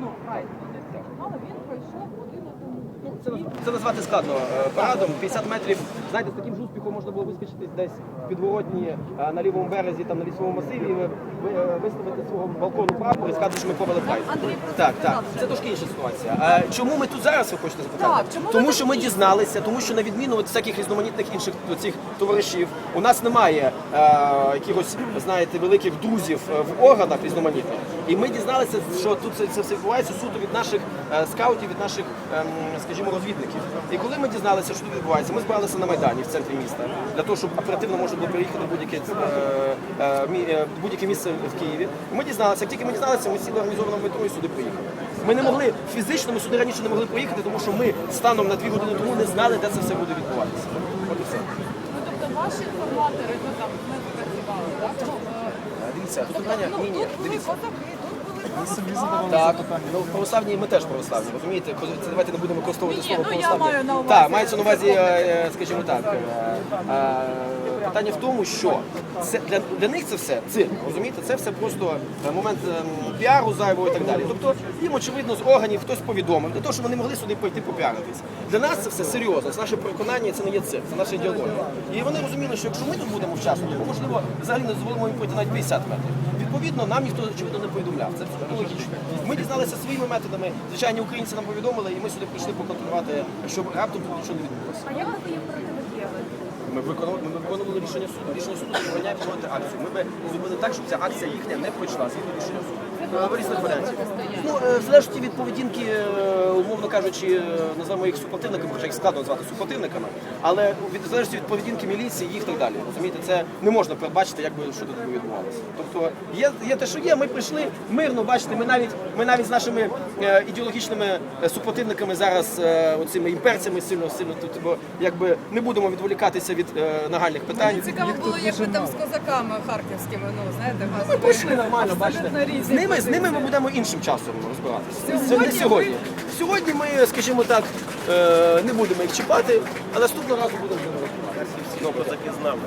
ну, прайд вони святкували, він пройшов годину тому. Ну, Це, це назвати складно е, парадом. 50 метрів, знаєте, з таким ж успіхом можна було вискочити десь в підворотні е, на лівому березі, там на лісовому масиві, е, виставити свого балкону прапор і сказати, що ми провели прайд. Андрій просто Так, так. сказав вже. Це трошки інша ситуація. А чому ми тут зараз, ви хочете запитати? Так, чому тому тут що ми дізналися, тому що на відміну від всяких різноманітних інших цих товаришів, у нас немає е, якихось, знаєте, великих друзів е, в органах різноманітних. І ми дізналися, що тут це, це все відбувається суто від наших е, скаутів, від наших, ем, скажімо, розвідників. І коли ми дізналися, що тут відбувається, ми збиралися на Майдані в центрі міста для того, щоб оперативно можна було переїхати в будь-яке е, е, будь-яке місце в Києві. І ми дізналися, як тільки ми дізналися, ми сіли організовано в метро і сюди приїхали. Ми не могли фізично, ми сюди раніше не могли приїхати, тому що ми станом на дві години тому не знали, де це все буде відбуватися. От і все. Ну, тобто ваші інформатори, ну там не працювали, так? Дивіться, тут тобто, питання. ну, Ні, ні, дивіться. Так, ну православні ми теж православні, розумієте? Це давайте не будемо використовувати Ні, слово ну, я православні. маю на увазі- Так, мається на увазі, е, е, скажімо так. е, е, Питання в тому, що це для, для них це все цирк, розумієте? Це все просто е, момент ем, піару зайвого і так далі. Тобто їм очевидно з органів хтось повідомив для того, щоб вони могли сюди прийти попіаритись. Для нас це все серйозно. Це наше переконання, це не є цирк, це наша ідеологія. І вони розуміли, що якщо ми тут будемо вчасно, то можливо взагалі не дозволимо їм пройти навіть 50 метрів. Відповідно, нам ніхто очевидно не повідомляв. Це абсолютно логічно. Ми дізналися своїми методами. Звичайні українці нам повідомили, і ми сюди прийшли поконтролювати, щоб раптом тут нічого не відбулося. А як ви їм протидіяли? Ми виконували, ми виконували рішення суду. Рішення суду забороняє проводити акцію. Ми би зробили так, щоб ця акція їхня не пройшла згідно рішення суду. В різних. Ну, е, в залежності від поведінки, е, умовно кажучи, е, називаємо їх супротивниками, хоча їх складно назвати супротивниками, але від в залежності від поведінки міліції, їх так далі. Розумієте, це не можна передбачити, як би що тут відбувалося. Тобто є, є те, що є. Ми прийшли мирно, бачите, ми навіть ми навіть з нашими ідеологічними супротивниками зараз, оцими імперцями сильно сильно тут, бо якби не будемо відволікатися від нагальних питань. Цікаво було, як ви там з козаками харківськими, ну знаєте, Ми пройшли нормально, бачите. З ними, з ними ми будемо іншим часом розбиратися. Це не сьогодні. Сьогодні ми, скажімо так, е, не будемо їх чіпати, а наступного разу будемо з ними розбиратися. Добре. З нами.